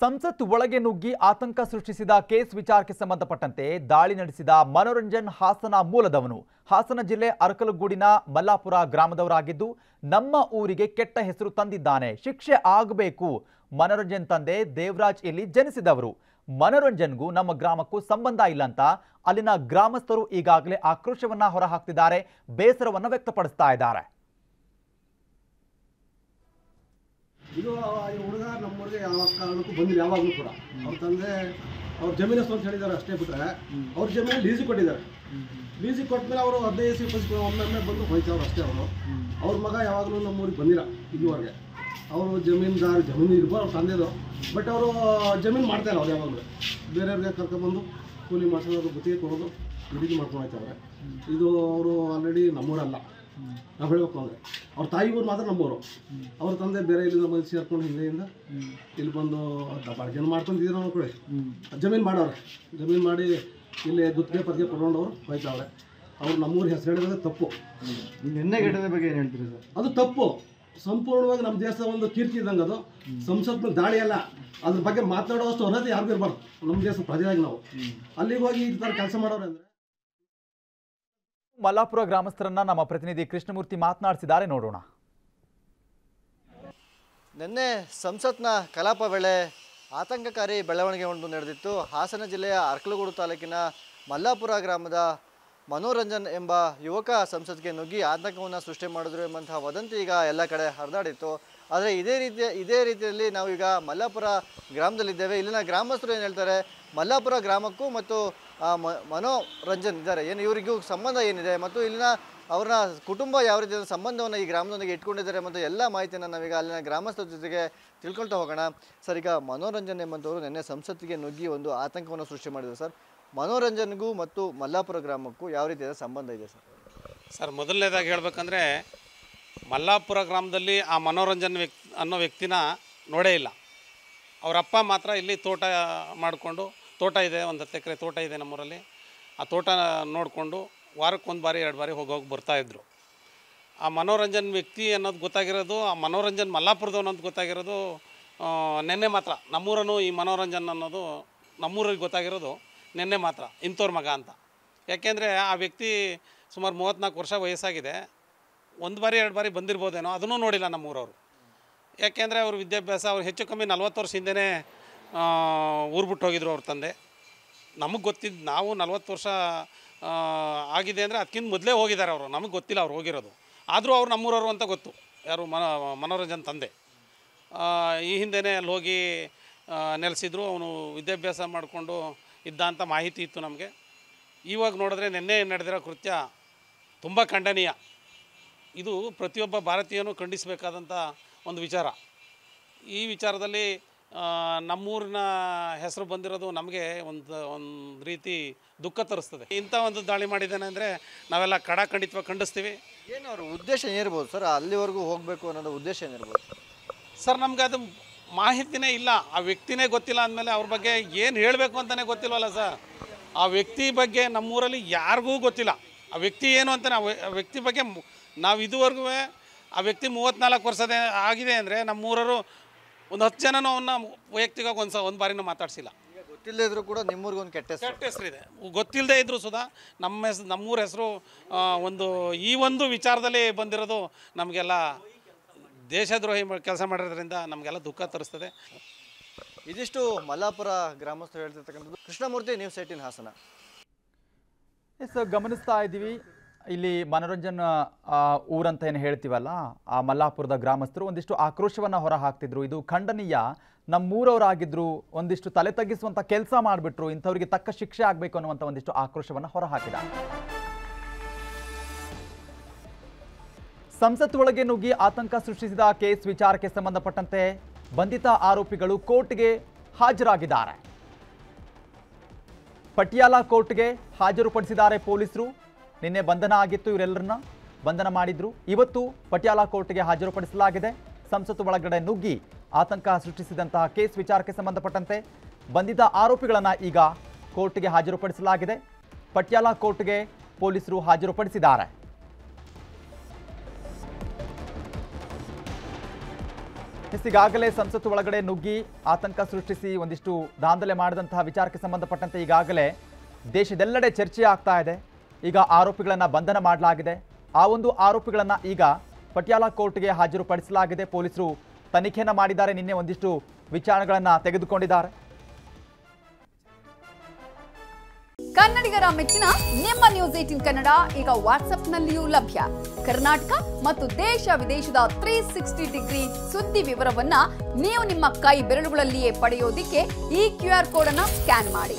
ಸಂಸತ್ ಒಳಗೆ ನುಗ್ಗಿ ಆತಂಕ ಸೃಷ್ಟಿಸಿದ ಕೇಸ್ ವಿಚಾರಕ್ಕೆ ಸಂಬಂಧಪಟ್ಟಂತೆ ದಾಳಿ ನಡೆಸಿದ ಮನೋರಂಜನ್ ಹಾಸನ ಮೂಲದವನು. ಹಾಸನ ಜಿಲ್ಲೆ ಅರಕಲಗೂಡಿನ ಮಲ್ಲಾಪುರ ಗ್ರಾಮದವರಾಗಿದ್ದು, ನಮ್ಮ ಊರಿಗೆ ಕೆಟ್ಟ ಹೆಸರು ತಂದಿದ್ದಾನೆ. ಶಿಕ್ಷೆ ಆಗಬೇಕು. ಮನೋರಂಜನ್ ತಂದೆ ದೇವರಾಜ್ ಇಲ್ಲಿ ಜನಿಸಿದವರು. ಮನೋರಂಜನ್ಗೂ ನಮ್ಮ ಗ್ರಾಮಕ್ಕೂ ಸಂಬಂಧ ಇಲ್ಲ ಅಂತ ಅಲ್ಲಿನ ಗ್ರಾಮಸ್ಥರು ಈಗಾಗಲೇ ಆಕ್ರೋಶವನ್ನ ಹೊರಹಾಕ್ತಿದ್ದಾರೆ, ಬೇಸರವನ್ನು ವ್ಯಕ್ತಪಡಿಸ್ತಾ ಇದ್ದಾರೆ. ಇದು ಈ ಹುಡುಗ ನಮ್ಮೂರಿಗೆ ಯಾವ ಕಾರಣಕ್ಕೂ ಬಂದಿಲ್ಲ ಯಾವಾಗಲೂ ಕೂಡ. ಅವ್ರ ತಂದೆ ಅವ್ರ ಜಮೀನು ಸ್ವಂತ ಹೇಳಿದ್ದಾರೆ ಅಷ್ಟೇ ಬಿಟ್ರೆ ಅವ್ರ ಜಮೀನು ಲೀಸಿಗೆ ಕೊಟ್ಟಿದ್ದಾರೆ. ಲೀಸಿಗೆ ಕೊಟ್ಟಮೇಲೆ ಅವರು ಹದಿನೈದು ಸಿ ಪಸ್ ಒಮ್ಮೆ ಬಂದು ಹೋಯ್ತವ್ರು ಅಷ್ಟೇ ಅವರು. ಅವ್ರ ಮಗ ಯಾವಾಗಲೂ ನಮ್ಮೂರಿಗೆ ಬಂದಿಲ್ಲ ಇದುವರೆಗೆ. ಅವರು ಜಮೀನ್ದಾರ ಜಮೀನು ಇರ್ಬೋದು ಅವ್ರ ತಂದೆದು. ಬಟ್ ಅವರು ಜಮೀನು ಮಾಡ್ತಾ ಇಲ್ಲ ಅವ್ರು ಯಾವಾಗಲೂ. ಬೇರೆಯವ್ರಿಗೆ ಕರ್ಕೊಂಡ್ಬಂದು ಕೂಲಿ ಮಾಡ್ಸೋದು ಗುತ್ತಿಗೆ ಕೊಡೋದು ಗುಡಿಗೆ ಮಾಡ್ಕೊಂಡು ಹೋಯ್ತವ್ರೆ. ಇದು ಅವರು ಆಲ್ರೆಡಿ ನಮ್ಮೂರಲ್ಲ. ನಾವು ಹೇಳಬೇಕು ಅಂದರೆ ಅವ್ರ ತಾಯಿ ಊರು ಮಾತ್ರ ನಮ್ಮೂರು ಅವ್ರ ತಂದೆ ಬೇರೆ ಇಲ್ಲಿಂದ ಬಂದು ಸೇರ್ಕೊಂಡು ಹಿಂದೆಯಿಂದ ಇಲ್ಲಿ ಬಂದು ಮಾಡ್ಕೊಂಡಿದ್ದೀರ ಅವ್ರು ಕೂಡ. ಜಮೀನು ಮಾಡೋರು ಜಮೀನು ಮಾಡಿ ಇಲ್ಲಿ ಗುತ್ತಿಗೆ ಪತ್ತಿಗೆ ಕೊಡೋಂಡವ್ರು ಹೋಯ್ತಾವ್ರೆ. ಅವ್ರು ನಮ್ಮೂರು ಹೆಸರು ಹೇಳಿದ್ರೆ ತಪ್ಪು. ನಿನ್ನೆ ಘಟನೆ ಬಗ್ಗೆ ಏನು ಹೇಳ್ತೀರಿ ಸರ್? ಅದು ತಪ್ಪು. ಸಂಪೂರ್ಣವಾಗಿ ನಮ್ಮ ದೇಶದ ಒಂದು ಕೀರ್ತಿ ಇದ್ದಂಗೆ ಅದು. ಸಂಸತ್ನ ದಾಳಿ ಅಲ್ಲ. ಅದ್ರ ಬಗ್ಗೆ ಮಾತನಾಡೋಷ್ಟು ಅರ್ಹತೆ ಯಾರಿಗೂ ಇರಬಾರ್ದು. ನಮ್ಮ ದೇಶದ ಪ್ರಜೆಯಾಗಿ ನಾವು. ಅಲ್ಲಿಗೆ ಹೋಗಿ ಈ ಥರ ಕೆಲಸ ಮಾಡೋರು ಅಂದರೆ ಮಲ್ಲಾಪುರ ಗ್ರಾಮಸ್ಥರನ್ನ ನಮ್ಮ ಪ್ರತಿನಿಧಿ ಕೃಷ್ಣಮೂರ್ತಿ ಮಾತನಾಡಿಸಿದ್ದಾರೆ. ನೋಡೋಣ. ನಿನ್ನೆ ಸಂಸತ್ನ ಕಲಾಪ ವೇಳೆ ಆತಂಕಕಾರಿ ಬೆಳವಣಿಗೆ ಒಂದು ನಡೆದಿತ್ತು. ಹಾಸನ ಜಿಲ್ಲೆಯ ಅರ್ಕಲಗೂಡು ತಾಲೂಕಿನ ಮಲ್ಲಾಪುರ ಗ್ರಾಮದ ಮನೋರಂಜನ್ ಎಂಬ ಯುವಕ ಸಂಸತ್ಗೆ ನುಗ್ಗಿ ಆತಂಕವನ್ನು ಸೃಷ್ಟಿ ಮಾಡಿದ್ರು ಎಂಬಂತಹ ವದಂತಿ ಈಗ ಎಲ್ಲ ಕಡೆ ಹರಿದಾಡಿತ್ತು. ಆದರೆ ಇದೇ ರೀತಿಯ ಇದೇ ರೀತಿಯಲ್ಲಿ ನಾವು ಈಗ ಮಲ್ಲಾಪುರ ಗ್ರಾಮದಲ್ಲಿದ್ದೇವೆ ಇಲ್ಲಿನ ಗ್ರಾಮಸ್ಥರು ಏನು ಹೇಳ್ತಾರೆ? ಮಲ್ಲಾಪುರ ಗ್ರಾಮಕ್ಕೂ ಮತ್ತು ಮನೋರಂಜನ್ ಇದ್ದಾರೆ. ಏನು ಇವರಿಗೂ ಸಂಬಂಧ ಏನಿದೆ? ಮತ್ತು ಇಲ್ಲಿನ ಅವ್ರನ್ನ ಕುಟುಂಬ ಯಾವ ರೀತಿಯ ಸಂಬಂಧವನ್ನು ಈ ಗ್ರಾಮದೊಂದಿಗೆ ಇಟ್ಕೊಂಡಿದ್ದಾರೆ ಮತ್ತು ಎಲ್ಲ ಮಾಹಿತಿಯನ್ನು ನಾವೀಗ ಅಲ್ಲಿನ ಗ್ರಾಮಸ್ಥರ ಜೊತೆಗೆ ತಿಳ್ಕೊಳ್ತಾ ಹೋಗೋಣ. ಸರ್, ಈಗ ಮನೋರಂಜನ್ ಎಂಬಂಥವರು ನಿನ್ನೆ ಸಂಸತ್ತಿಗೆ ನುಗ್ಗಿ ಒಂದು ಆತಂಕವನ್ನು ಸೃಷ್ಟಿ ಮಾಡಿದರು. ಸರ್, ಮನೋರಂಜನ್ಗೂ ಮತ್ತು ಮಲ್ಲಾಪುರ ಗ್ರಾಮಕ್ಕೂ ಯಾವ ರೀತಿಯ ಸಂಬಂಧ ಇದೆ ಸರ್? ಸರ್, ಮೊದಲನೇದಾಗಿ ಹೇಳ್ಬೇಕಂದ್ರೆ ಮಲ್ಲಾಪುರ ಗ್ರಾಮದಲ್ಲಿ ಆ ಮನೋರಂಜನ್ ವ್ಯಕ್ತಿ, ಅನ್ನೋ ವ್ಯಕ್ತಿನ ನೋಡೇ ಇಲ್ಲ. ಅವರಪ್ಪ ಮಾತ್ರ ಇಲ್ಲಿ ತೋಟ ಮಾಡಿಕೊಂಡು, ತೋಟ ಇದೆ, ಒಂದು ಹತ್ತು ಎಕರೆ ತೋಟ ಇದೆ ನಮ್ಮೂರಲ್ಲಿ. ಆ ತೋಟ ನೋಡಿಕೊಂಡು ವಾರಕ್ಕೊಂದು ಬಾರಿ, ಎರಡು ಬಾರಿ ಹೋಗಿ ಹೋಗಿ ಬರ್ತಾಯಿದ್ರು ಆ ಮನೋರಂಜನ್ ವ್ಯಕ್ತಿ ಅನ್ನೋದು ಗೊತ್ತಾಗಿರೋದು, ಆ ಮನೋರಂಜನ್ ಮಲ್ಲಾಪುರದವನು ಅಂತ ಗೊತ್ತಾಗಿರೋದು ನೆನ್ನೆ ಮಾತ್ರ. ನಮ್ಮೂರನು ಈ ಮನೋರಂಜನ್ ಅನ್ನೋದು ನಮ್ಮೂರಿಗೆ ಗೊತ್ತಾಗಿರೋದು ನೆನ್ನೆ ಮಾತ್ರ ಇಂಥವ್ರ ಮಗ ಅಂತ. ಯಾಕೆಂದರೆ ಆ ವ್ಯಕ್ತಿ ಸುಮಾರು ಮೂವತ್ತ್ನಾಲ್ಕು ವರ್ಷ ವಯಸ್ಸಾಗಿದೆ. ಒಂದು ಬಾರಿ, ಎರಡು ಬಾರಿ ಬಂದಿರ್ಬೋದೇನೋ ಅದನ್ನೂ ನೋಡಿಲ್ಲ ನಮ್ಮೂರವರು. ಯಾಕೆಂದರೆ ಅವ್ರ ವಿದ್ಯಾಭ್ಯಾಸ ಅವ್ರು ಹೆಚ್ಚು ಕಮ್ಮಿ ನಲ್ವತ್ತು ವರ್ಷ ಹಿಂದೆ ಊರು ಬಿಟ್ಟು ಹೋಗಿದ್ರು ಅವ್ರ ತಂದೆ. ನಮಗೆ ಗೊತ್ತಿದ್ದು ನಾವು ನಲ್ವತ್ತು ವರ್ಷ ಆಗಿದೆ ಅಂದರೆ ಅದಕ್ಕಿಂತ ಮೊದಲೇ ಹೋಗಿದ್ದಾರೆ ಅವರು. ನಮಗೆ ಗೊತ್ತಿಲ್ಲ ಅವ್ರು ಹೋಗಿರೋದು. ಆದರೂ ಅವ್ರು ನಮ್ಮೂರವರು ಅಂತ ಗೊತ್ತು. ಯಾರು ಮನ, ಮನೋರಂಜನ್ ತಂದೆ. ಈ ಹಿಂದೆನೇ ಅಲ್ಲಿ ಹೋಗಿ ನೆಲೆಸಿದ್ರು. ಅವನು ವಿದ್ಯಾಭ್ಯಾಸ ಮಾಡಿಕೊಂಡು ಇದ್ದ ಅಂತ ಮಾಹಿತಿ ಇತ್ತು ನಮಗೆ. ಇವಾಗ ನೋಡಿದ್ರೆ ನಿನ್ನೆ ನಡೆದಿರೋ ಕೃತ್ಯ ತುಂಬ ಖಂಡನೀಯ. ಇದು ಪ್ರತಿಯೊಬ್ಬ ಭಾರತೀಯನೂ ಖಂಡಿಸಬೇಕಾದಂಥ ಒಂದು ವಿಚಾರ. ಈ ವಿಚಾರದಲ್ಲಿ ನಮ್ಮೂರಿನ ಹೆಸರು ಬಂದಿರೋದು ನಮಗೆ ಒಂದು ಒಂದು ರೀತಿ ದುಃಖ ತರಿಸ್ತದೆ. ಇಂಥ ಒಂದು ದಾಳಿ ಮಾಡಿದ್ದಾನೆ ಅಂದರೆ ನಾವೆಲ್ಲ ಕಡಾಖಂಡಿತವಾಗಿ ಖಂಡಿಸ್ತೀವಿ. ಏನು ಅವ್ರ ಉದ್ದೇಶ ಏನಿರ್ಬೋದು ಸರ್? ಅಲ್ಲಿವರೆಗೂ ಹೋಗಬೇಕು ಅನ್ನೋದು ಉದ್ದೇಶ ಏನಿರ್ಬೋದು? ಸರ್ ನಮ್ಗೆ ಅದು ಮಾಹಿತಿನೇ ಇಲ್ಲ. ಆ ವ್ಯಕ್ತಿನೇ ಗೊತ್ತಿಲ್ಲ ಅಂದಮೇಲೆ ಅವ್ರ ಬಗ್ಗೆ ಏನು ಹೇಳಬೇಕು ಅಂತಲೇ ಗೊತ್ತಿಲ್ವಲ್ಲ ಸರ್? ಆ ವ್ಯಕ್ತಿ ಬಗ್ಗೆ ನಮ್ಮೂರಲ್ಲಿ ಯಾರಿಗೂ ಗೊತ್ತಿಲ್ಲ. ಆ ವ್ಯಕ್ತಿ ಏನು ಅಂತ ಆ ವ್ಯಕ್ತಿ ಬಗ್ಗೆ ನಾವು ಇದುವರೆಗೂ ಆ ವ್ಯಕ್ತಿ ಮೂವತ್ತ್ನಾಲ್ಕು ವರ್ಷದ ಆಗಿದೆ ಅಂದರೆ ನಮ್ಮೂರರು ಒಂದು ಹತ್ತು ಜನನೂ ಅವನ್ನ ವೈಯಕ್ತಿಕವಾಗಿ ಒಂದು ಸ ಒಂದು ಬಾರಿನೂ ಮಾತಾಡಿಸಿಲ್ಲ. ಗೊತ್ತಿಲ್ಲದೇ ಇದ್ರೂ ಕೂಡ ನಿಮ್ಮೂರಿಗೆ ಒಂದು ಕೆಟ್ಟ ಹೆಸರು. ಕೆಟ್ಟ ಹೆಸರಿದೆ ಗೊತ್ತಿಲ್ಲದೆ ಇದ್ದರೂ ಸುಧಾ ನಮ್ಮ ಹೆಸರು ನಮ್ಮೂರ ಹೆಸರು ಒಂದು ಈ ಒಂದು ವಿಚಾರದಲ್ಲಿ ಬಂದಿರೋದು ನಮಗೆಲ್ಲ ದೇಶದ್ರೋಹಿ ಕೆಲಸ ಮಾಡಿರೋದ್ರಿಂದ ನಮಗೆಲ್ಲ ದುಃಖ ತರಿಸ್ತದೆ. ಇದಿಷ್ಟು ಮಲ್ಲಾಪುರ ಗ್ರಾಮಸ್ಥರು ಹೇಳ್ತಿರ್ತಕ್ಕಂಥದ್ದು. Krishnamurthy news eighteen Hassan. Yes ಗಮನಿಸ್ತಾ ಇದ್ದೀವಿ. ಇಲ್ಲಿ ಮನೋರಂಜನ್ ಊರಂತ ಏನು ಹೇಳ್ತೀವಲ್ಲ, ಆ ಮಲ್ಲಾಪುರದ ಗ್ರಾಮಸ್ಥರು ಒಂದಿಷ್ಟು ಆಕ್ರೋಶವನ್ನ ಹೊರ ಹಾಕ್ತಿದ್ರು ಇದು ಖಂಡನೀಯ. ನಮ್ಮೂರವರಾಗಿದ್ರು, ಒಂದಿಷ್ಟು ತಲೆ ತಗ್ಗಿಸುವಂಥ ಕೆಲಸ ಮಾಡಿಬಿಟ್ರು, ಇಂಥವ್ರಿಗೆ ತಕ್ಕ ಶಿಕ್ಷೆ ಆಗಬೇಕು ಅನ್ನುವಂಥ ಒಂದಿಷ್ಟು ಆಕ್ರೋಶವನ್ನ ಹೊರ ಹಾಕಿದ ಸಂಸತ್ ಒಳಗೆ ನುಗ್ಗಿ ಆತಂಕ ಸೃಷ್ಟಿಸಿದ ಕೇಸ್ ವಿಚಾರಕ್ಕೆ ಸಂಬಂಧಪಟ್ಟಂತೆ ಬಂಧಿತ ಆರೋಪಿಗಳು ಕೋರ್ಟ್ಗೆ ಹಾಜರಾಗಿದ್ದಾರೆ. ಪಟಿಯಾಲ ಕೋರ್ಟ್ಗೆ ಹಾಜರುಪಡಿಸಿದ್ದಾರೆ ಪೊಲೀಸರು. ನಿನ್ನೆ ಬಂಧನ ಆಗಿತ್ತು ಇವರೆಲ್ಲರನ್ನ. ಬಂಧನ ಮಾಡಿದ್ರು. ಇವತ್ತು ಪಟಿಯಾಲ ಕೋರ್ಟ್ಗೆ ಹಾಜರುಪಡಿಸಲಾಗಿದೆ. ಸಂಸತ್ತು ಒಳಗಡೆ ನುಗ್ಗಿ ಆತಂಕ ಸೃಷ್ಟಿಸಿದಂತಹ ಕೇಸ್ ವಿಚಾರಕ್ಕೆ ಸಂಬಂಧಪಟ್ಟಂತೆ ಬಂಧಿತ ಆರೋಪಿಗಳನ್ನು ಈಗ ಕೋರ್ಟ್ಗೆ ಹಾಜರುಪಡಿಸಲಾಗಿದೆ. ಪಟಿಯಾಲ ಕೋರ್ಟ್ಗೆ ಪೊಲೀಸರು ಹಾಜರುಪಡಿಸಿದ್ದಾರೆ. ಈಗಾಗಲೇ ಸಂಸತ್ತು ಒಳಗಡೆ ನುಗ್ಗಿ ಆತಂಕ ಸೃಷ್ಟಿಸಿ ಒಂದಿಷ್ಟು ದಾಂಧಲೆ ಮಾಡಿದಂತಹ ವಿಚಾರಕ್ಕೆ ಸಂಬಂಧಪಟ್ಟಂತೆ ಈಗಾಗಲೇ ದೇಶದೆಲ್ಲೆಡೆ ಚರ್ಚೆ ಆಗ್ತಾ ಇದೆ. ಈಗ ಆರೋಪಿಗಳನ್ನು ಬಂಧನ ಮಾಡಲಾಗಿದೆ. ಆ ಒಂದು ಆರೋಪಿಗಳನ್ನು ಈಗ ಪಟಿಯಾಲ ಕೋರ್ಟ್ಗೆ ಹಾಜರುಪಡಿಸಲಾಗಿದೆ. ಪೊಲೀಸರು ತನಿಖೆಯನ್ನು ಮಾಡಿದ್ದಾರೆ. ನಿನ್ನೆ ಒಂದಿಷ್ಟು ವಿಚಾರಣೆಗಳನ್ನು ತೆಗೆದುಕೊಂಡಿದ್ದಾರೆ. ಕನ್ನಡಿಗರ ಮೆಚ್ಚಿನ ನಿಮ್ಮ ನ್ಯೂಸ್ ಏಟಿನ್ ಕನ್ನಡ ಈಗ ವಾಟ್ಸ್ಆಪ್ನಲ್ಲಿಯೂ ಲಭ್ಯ. ಕರ್ನಾಟಕ ಮತ್ತು ದೇಶ ವಿದೇಶದ ತ್ರೀ ಸಿಕ್ಸ್ಟಿ ಡಿಗ್ರಿ ಸುದ್ದಿ ವಿವರವನ್ನ ನೀವು ನಿಮ್ಮ ಕೈ ಬೆರಳುಗಳಲ್ಲಿಯೇ ಪಡೆಯೋದಿಕ್ಕೆ ಈ ಕ್ಯೂ ಆರ್ ಕೋಡ್ ಅನ್ನ ಸ್ಕ್ಯಾನ್ ಮಾಡಿ.